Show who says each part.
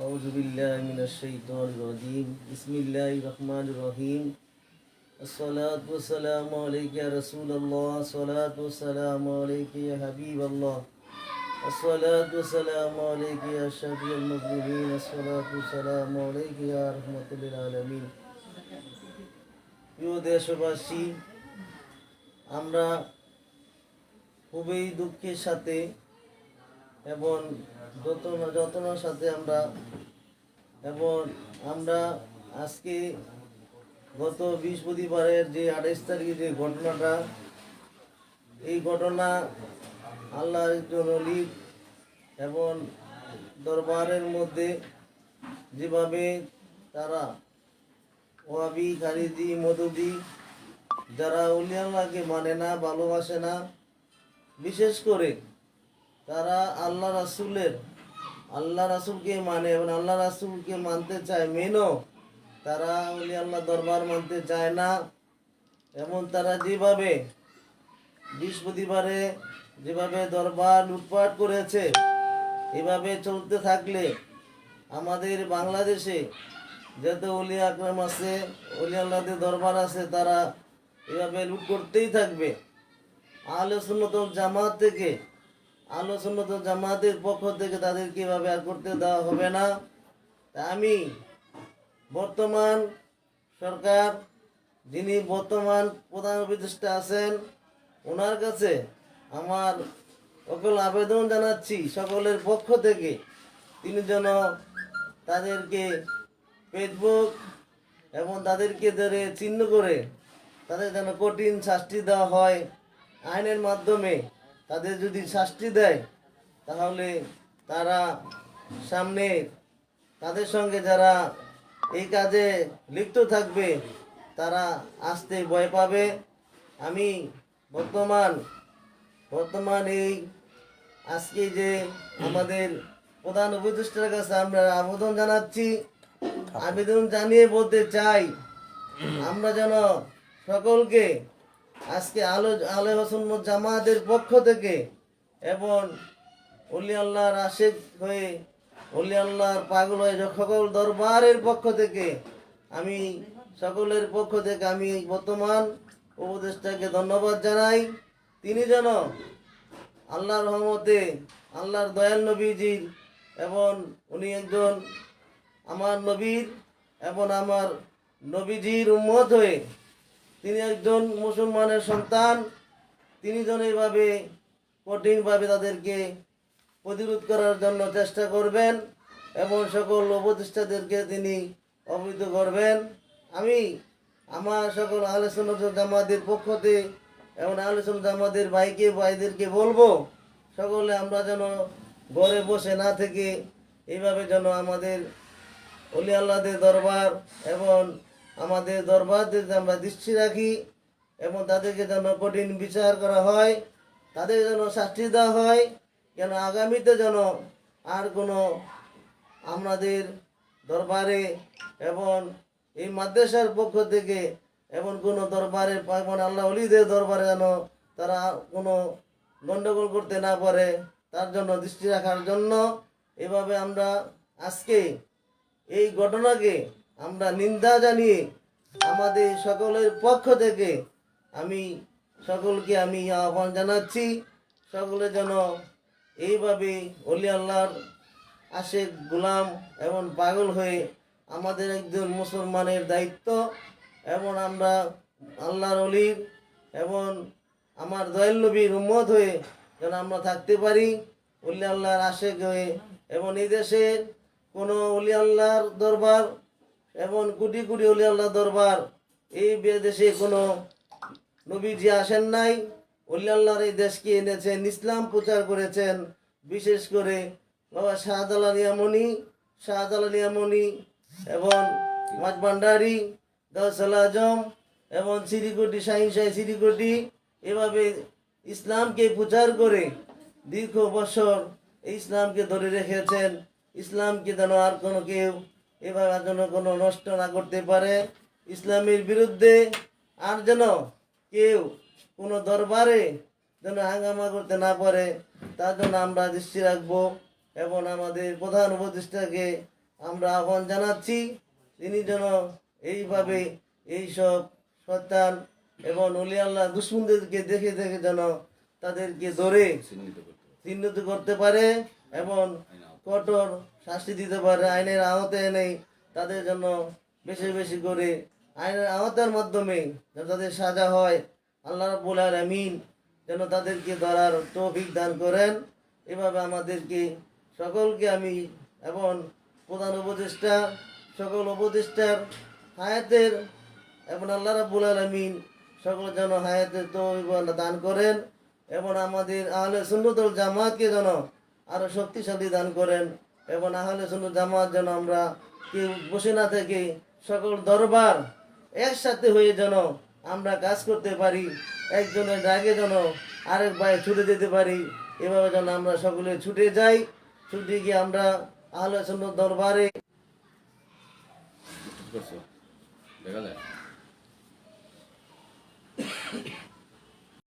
Speaker 1: أعوذ بالله من الشيطان الرجيم بسم الله الرحمن الرحيم الصلاة والسلام عليك يا رسول الله الصلاة والسلام عليك يا حبيب الله الصلاة والسلام عليك يا شفيع المسلمين الصلاة والسلام عليك يا رحمة للعالمين প্রিয় দেশবাসী আমরা খুবই দুঃখের সাথে এবং যত্ন যত্নের সাথে আমরা, এবং আমরা আজকে গত বৃহস্পতিবারের যে আঠাইশ তারিখে যে ঘটনাটা, এই ঘটনা আল্লাহর একজন অলি এবং দরবারের মধ্যে যেভাবে তারা ওয়াবি খারিজি মধুদি যারা উলিয়াল্লাহকে মানে না, ভালোবাসে না, বিশেষ করে তারা আল্লাহ রাসুলের, আল্লাহ রাসুলকে মানে এবং আল্লাহ রাসুলকে মানতে চায়। মেনও তারা উলি আল্লাহ দরবার মানতে চায় না। এবং তারা যেভাবে বৃহস্পতিবারে যেভাবে দরবার লুটপাট করেছে, এভাবে চলতে থাকলে আমাদের বাংলাদেশে যত অলি আকরাম আছে অলি আল্লাহদের দরবার আছে, তারা এভাবে লুট করতেই থাকবে। আহলে জামাত থেকে ওয়াল জামাতের পক্ষ থেকে তাদের এভাবে আর করতে দেওয়া হবে না? আমি বর্তমান সরকার যিনি বর্তমান প্রধান উপদেষ্টা আছেন, ওনার কাছে আমার সকল আবেদন জানাচ্ছি সকলের পক্ষ থেকে। তিনি যেন তাদেরকে ফেসবুক এবং তাদেরকে ধরে চিহ্ন করে তাদের যেন কঠিন শাস্তি দেওয়া হয় আইনের মাধ্যমে। তাদের যদি শাস্তি দেয় তাহলে তারা সামনে তাদের সঙ্গে যারা এই কাজে লিপ্ত থাকবে তারা আসতে ভয় পাবে। আমি বর্তমান বর্তমান এই আজকে যে আমাদের প্রধান উপদেষ্টার কাছে আমরা আবেদন জানাচ্ছি আবেদন জানিয়ে বলতে চাই আমরা যেন সকলকে আজকে আলো আলো হোসেন জামাতের পক্ষ থেকে এবং অলি আল্লাহর আশেক হয়ে, অলি আল্লাহর পাগল হয়ে সকল দরবারের পক্ষ থেকে আমি, সকলের পক্ষ থেকে আমি বর্তমান উপদেষ্টাকে ধন্যবাদ জানাই। তিনি যেন আল্লাহর রহমতে, আল্লাহর দয়াল নবীজির এবং উনি একজন আমার নবীর এবং আমার নবীজির উম্মত হয়ে তিনি একজন মুসলমানের সন্তান। তিনি যেন এইভাবে কঠিনভাবে তাদেরকে প্রতিরোধ করার জন্য চেষ্টা করবেন এবং সকল উপদেষ্টাদেরকে তিনি অবহিত করবেন। আমি আমার সকল আলোচনা জামাতের পক্ষতে এবং আলোচনা জামাতের ভাইকে, ভাইদেরকে বলব, সকলে আমরা যেন ঘরে বসে না থেকে এইভাবে যেন আমাদের অলি আল্লাহদের দরবার এবং আমাদের দরবারদের আমরা দৃষ্টি রাখি এবং তাদেরকে যেন কঠিন বিচার করা হয়, তাদের যেন শাস্তি দেওয়া হয়, যেন আগামীতে যেন আর কোনো আমাদের দরবারে এবং এই মাদ্রাসার পক্ষ থেকে এবং কোনো দরবারে মানে আল্লাহ অলিদের দরবারে যেন তারা কোনো গণ্ডগোল করতে না পারে, তার জন্য দৃষ্টি রাখার জন্য। এভাবে আমরা আজকে এই ঘটনাকে আমরা নিন্দা জানিয়ে আমাদের সকলের পক্ষ থেকে আমি সকলকে আমি আহ্বান জানাচ্ছি, সকলে যেন এইভাবে অলি আল্লাহর আশেক গোলাম এবং পাগল হয়ে আমাদের একজন মুসলমানের দায়িত্ব এবং আমরা আল্লাহর অলির এবং আমার দয়াল নবীর উম্মত হয়ে যেন আমরা থাকতে পারি, অলি আল্লাহর আশেক হয়ে। এবং এই দেশের কোনো অলি আল্লাহর দরবার এবং কোটি কোটি অলি আল্লাহ দরবার। এই দেশে কোনো নবীজি আসেন নাই, অলি আল্লাহর এই দেশকে এনেছেন, ইসলাম প্রচার করেছেন। বিশেষ করে বাবা শাহজালাল ইয়ামনি শাহজালাল ইয়ামনি এবং মাছ ভান্ডারি দশাল আজম এবং সিরিকটি, শাহিন শাহী সিরিকটি এভাবে ইসলামকে প্রচার করে দীর্ঘ বছর ইসলামকে ধরে রেখেছেন। ইসলামকে যেন আর কোনো কেউ এভাবে আর যেন কোনো নষ্ট না করতে পারে। ইসলামের বিরুদ্ধে আর যেন কেউ কোনো দরবারে যেন হাঙ্গামা করতে না পারে তার জন্য আমরা দৃষ্টি রাখব এবং আমাদের প্রধান উপদেষ্টাকে আমরা আহ্বান জানাচ্ছি তিনি যেন এইভাবে এইসব সন্তান এবং অলি আল্লাহ দুশ্মনদেরকে দেখে দেখে যেন তাদেরকে ধরে চিহ্নিত করতে পারে এবং কঠোর শাস্তি দিতে পারে, আইনের আওতায় এনে তাদের জন্য বেশি বেশি করে আইনের আওতার মাধ্যমে যেন তাদের সাজা হয়। আল্লাহ রাব্বুল আলামিন যেন তাদেরকে ধরার তৌফিক দান করেন। এভাবে আমাদেরকে সকলকে আমি এবং প্রধান উপদেষ্টা, সকল উপদেষ্টার হায়াতের এবং আল্লাহ রাব্বুল আলামিন সকল যেন হায়াতের তৌফিক দান করেন এবং আমাদের আহলে সুন্দর জামাতকে যেন আরও শক্তিশালী দান করেন এবং আহলে সুন্নত জামাত যেন আমরা কেউ বসে না থেকে সকল দরবার একসাথে হয়ে যেন আমরা কাজ করতে পারি, একজনের ডাকে যেন আরেক ভাই ছুটে যেতে পারি, এভাবে যেন আমরা সকলে ছুটে যাই, ছুটে গিয়ে আমরা আহলে সুন্নত দরবারে
Speaker 2: দেখা যায়।